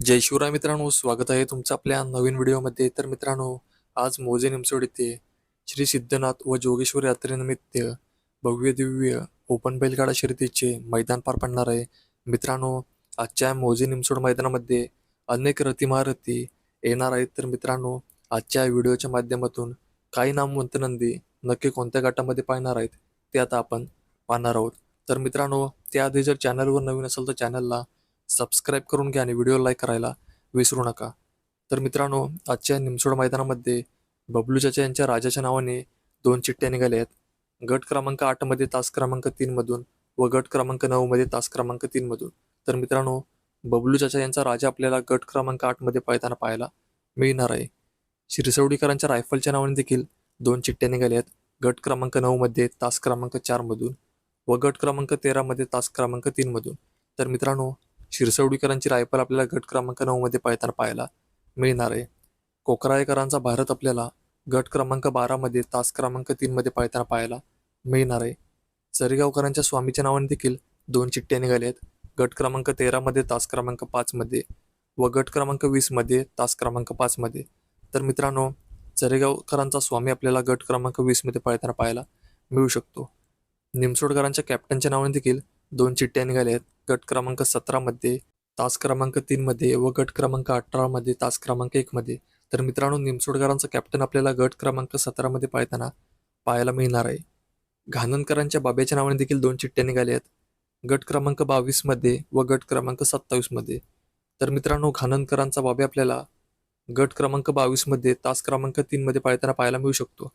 जय शिवराय मित्रांनो स्वागत आहे तुमचं आपल्या नवीन व्हिडिओमध्ये. तर मित्रांनो आज मोजे निमसोड येथे श्री सिद्धनाथ व जोगेश्वर यात्रेनिमित्त भव्य दिव्य ओपन बैलगाडा शर्यतीचे मैदान पार पडणार आहे. मित्रांनो आजच्या मोजे निमसोड मैदानामध्ये अनेक रथी येणार आहेत. तर मित्रांनो आजच्या व्हिडिओच्या माध्यमातून काही नामवंत नंदी नक्की कोणत्या गटामध्ये पाहणार आहेत ते आता आपण पाहणार आहोत. तर मित्रांनो त्याआधी जर चॅनलवर नवीन असेल तर चॅनलला सबस्क्राईब करून घ्या आणि व्हिडिओ लाईक करायला विसरू नका. तर मित्रांनो आजच्या निमसोड मैदानामध्ये बबलू चाचा यांच्या राजाच्या नावाने दोन चिठ्ठ्या निघाल्या आहेत. गट क्रमांक आठमध्ये तास क्रमांक तीनमधून व गट क्रमांक नऊमध्ये तास क्रमांक तीनमधून तर मित्रांनो बबलू चाचा यांचा राजा आपल्याला गट क्रमांक आठमध्ये पळताना पाहायला मिळणार आहे. शिरसवडीकरांच्या रायफलच्या नावाने देखील दोन चिठ्ठ्या निघाल्या आहेत. गट क्रमांक नऊमध्ये तास क्रमांक चारमधून व गट क्रमांक तेरामध्ये तास क्रमांक तीनमधून तर मित्रांनो शिरसवडीकरांची रायफल आपल्याला गट क्रमांक नऊमध्ये पाहताना पाहायला मिळणार आहे. कोकराळेकरांचा भारत आपल्याला गट क्रमांक बारामध्ये तास क्रमांक तीनमध्ये पाहताना पाहायला मिळणार आहे. सरीगावकरांच्या स्वामीच्या नावाने देखील दोन चिठ्ठ्या निघाल्या आहेत. गट क्रमांक तेरामध्ये तास क्रमांक पाचमध्ये व गट क्रमांक वीसमध्ये तास क्रमांक पाचमध्ये तर मित्रांनो चरेगावकरांचा स्वामी आपल्याला गट क्रमांक वीसमध्ये पाळताना पाहायला मिळू शकतो. निमसोडकरांच्या कॅप्टनच्या नावाने देखील दोन चिठ्ठ्या निघाल्या आहेत. गट क्रमांक सतरामध्ये तास क्रमांक तीनमध्ये व गट क्रमांक अठरामध्ये तास क्रमांक एकमध्ये तर मित्रांनो निमसोडकरांचा कॅप्टन आपल्याला गट क्रमांक सतरामध्ये पाळताना पाहायला मिळणार आहे. घाननकरांच्या बाब्याच्या नावाने देखील दोन चिठ्ठ्या निघाल्या आहेत. गट क्रमांक बावीसमध्ये व गट क्रमांक सत्तावीसमध्ये तर मित्रांनो घाननकरांचा बाबे आपल्याला गट क्रमांक बावीसमध्ये तास क्रमांक तीनमध्ये पाळताना पाहायला मिळू शकतो.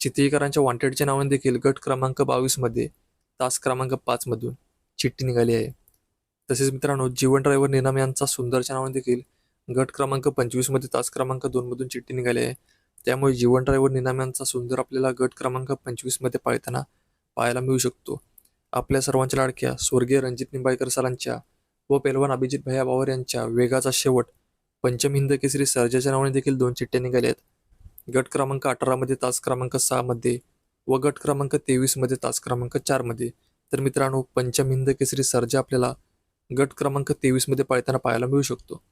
चितईकरांच्या वॉन्टेडच्या नावाने देखील गट क्रमांक बावीसमध्ये तास क्रमांक पाचमधून चिठ्ठी निघाली आहे. तसेच मित्रांनो जीवन ड्रायव्हर निनाम यांचा सुंदरच्या नावाने देखील गट क्रमांक पंचवीसमध्ये तास क्रमांक दोनमधून चिठ्ठी निघाली आहे. त्यामुळे जीवन ड्रायव्हर निनाम यांचा सुंदर आपल्याला गट क्रमांक पंचवीसमध्ये पाळताना पाहायला मिळू शकतो. आपल्या सर्वांच्या लाडक्या स्वर्गीय रणजित निंबाळकर सरांच्या व पेलवान अभिजित भैया बावर यांच्या वेगाचा शेवट पंचम हिंद केसरी सर्जाच्या नावाने देखील दोन चिठ्ठ्या निघाल्या आहेत. गट क्रमांक अठरामध्ये तास क्रमांक सहामध्ये व गट क्रमांक तेवीसमध्ये तास क्रमांक चारमध्ये तर मित्रांनो पंचम हिंद केसरी सर्जा आपल्याला गट क्रमांक तेवीसमध्ये पाळताना पाहायला मिळू शकतो.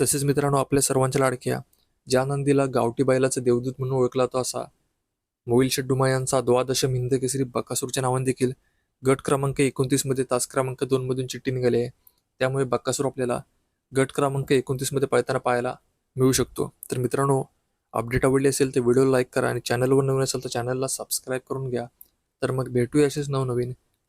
तसेच मित्रांनो आपल्या सर्वांच्या लाडक्या ज्या नंदीला गावठी बैलाचं देवदूत म्हणून ओळखला तो असा मोईल शेड्डुमा यांचा द्वादशम हिंद केसरी बकासूरच्या नावाने देखील गट क्रमांक एकोणतीसमध्ये तास क्रमांक दोनमधून चिठ्ठी निघाली आहे. त्यामुळे बक्कासूर आपल्याला गट क्रमांक एकोणतीसमध्ये पळताना पाहायला मिळू शकतो. तर मित्रांनो अपडेट आवडली असेल तर व्हिडिओ लाईक करा आणि चॅनलवर नवीन असेल तर चॅनलला सबस्क्राईब करून घ्या. तर मग भेटूया असेच नवनवीन